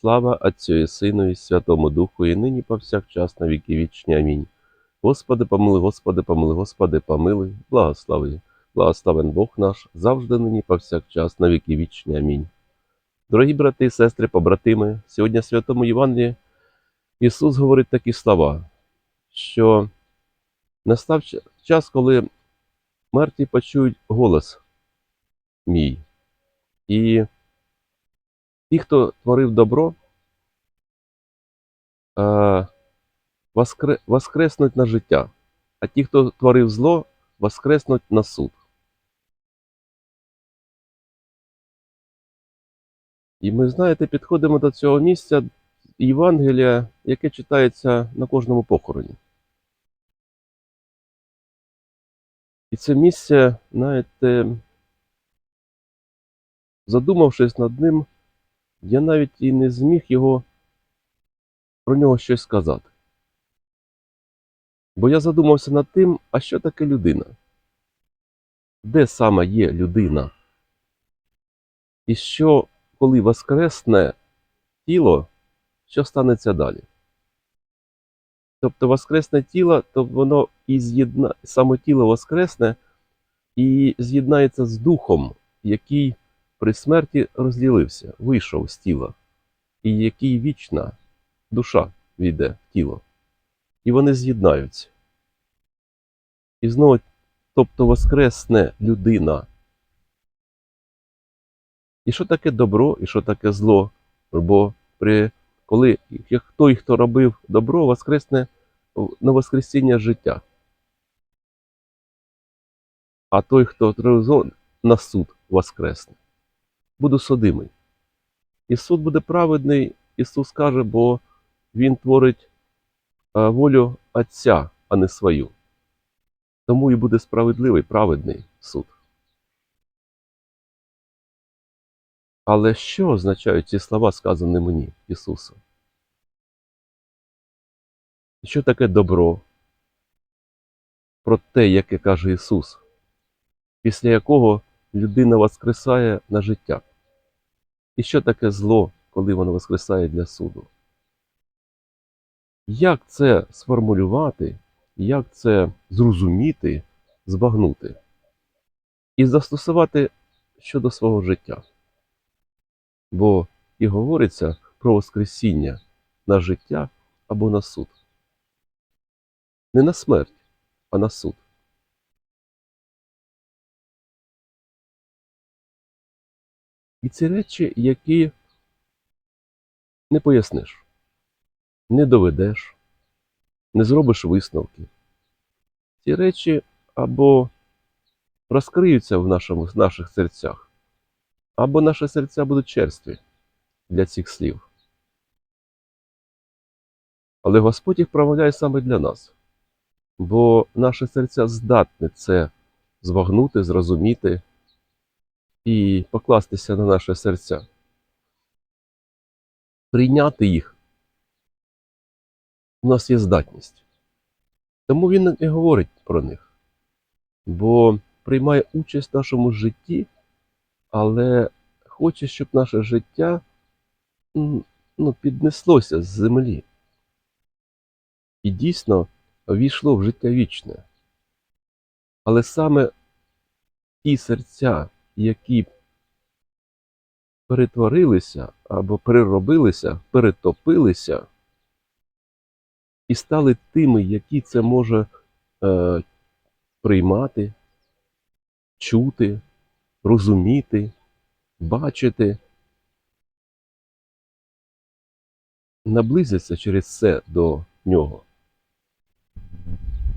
Слава Отцю і Сину, і Святому Духу, і нині повсякчас на віки вічні. Амінь. Господи, помилуй, Господи, помилуй, Господи, помилуй, благослови. Благословен Бог наш, завжди нині повсякчас на віки вічні. Амінь. Дорогі брати і сестри, побратими, сьогодні в Святому Євангелії Ісус говорить такі слова, що настав час, коли мертві почують голос мій. І ті, хто творив добро, е, воскреснуть на життя, а ті, хто творив зло, воскреснуть на суд. І ми, знаєте, підходимо до цього місця Євангелія, яке читається на кожному похороні. І це місце, знаєте, задумавшись над ним, я навіть і не зміг його про нього щось сказати. Бо я задумався над тим, а що таке людина? Де саме є людина? І що, коли воскресне тіло, що станеться далі? Тобто воскресне тіло, то воно і з'єдна... саме тіло воскресне і з'єднається з духом, який при смерті розділився, вийшов з тіла, і який вічна душа війде в тіло. І вони з'єднаються. І знову, тобто воскресне людина. І що таке добро, і що таке зло? Бо при, коли той, хто робив добро, воскресне на воскресіння життя. А той, хто на суд воскресне. Буду судимий. І суд буде праведний, Ісус каже, бо Він творить е, волю Отця, а не свою. Тому і буде справедливий, праведний суд. Але що означають ці слова, сказані мені, Ісусом? Що таке добро? Про те, яке каже Ісус, після якого людина воскресає на життя. І що таке зло, коли воно воскресає для суду? Як це сформулювати, як це зрозуміти, збагнути і застосувати щодо свого життя? Бо і говориться про Воскресіння на життя або на суд. Не на смерть, а на суд. І ці речі, які не поясниш, не доведеш, не зробиш висновки. Ці речі або розкриються в, нашому, наших серцях, або наші серця будуть черстві для цих слів. Але Господь їх промовляє саме для нас, бо наше серця здатне це збагнути, зрозуміти і покластися на наше серця, прийняти їх. У нас є здатність. Тому він і говорить про них, бо приймає участь в нашому житті, але хоче, щоб наше життя ну, піднеслося з землі і дійсно війшло в життя вічне. Але саме ті серця, які перетворилися або переробилися, перетопилися і стали тими, які це може е, приймати, чути, розуміти, бачити, наблизяться через це до нього.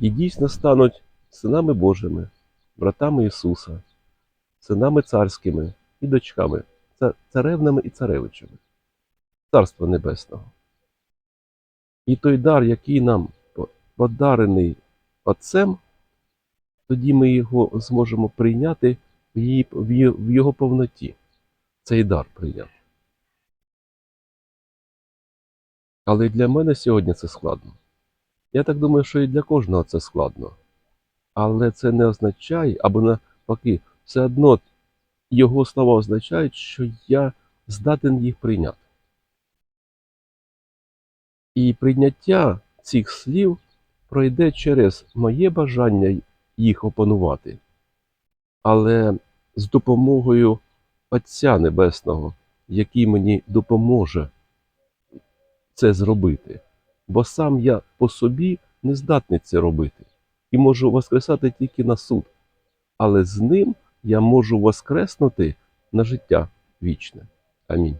І дійсно стануть синами Божими, братами Ісуса, синами царськими і дочками, царевнами і царевичами. Царства Небесного. І той дар, який нам подарений Отцем, тоді ми його зможемо прийняти в, її, в, його повноті. Цей дар прийняти. Але для мене сьогодні це складно. Я так думаю, що і для кожного це складно. Але це не означає, або навпаки, все одно його слова означають, що я здатен їх прийняти. І прийняття цих слів пройде через моє бажання їх опанувати, але з допомогою Отця Небесного, який мені допоможе це зробити. Бо сам я по собі не здатний це робити і можу воскресати тільки на суд. Але з ним я можу воскреснути на життя вічне. Амінь.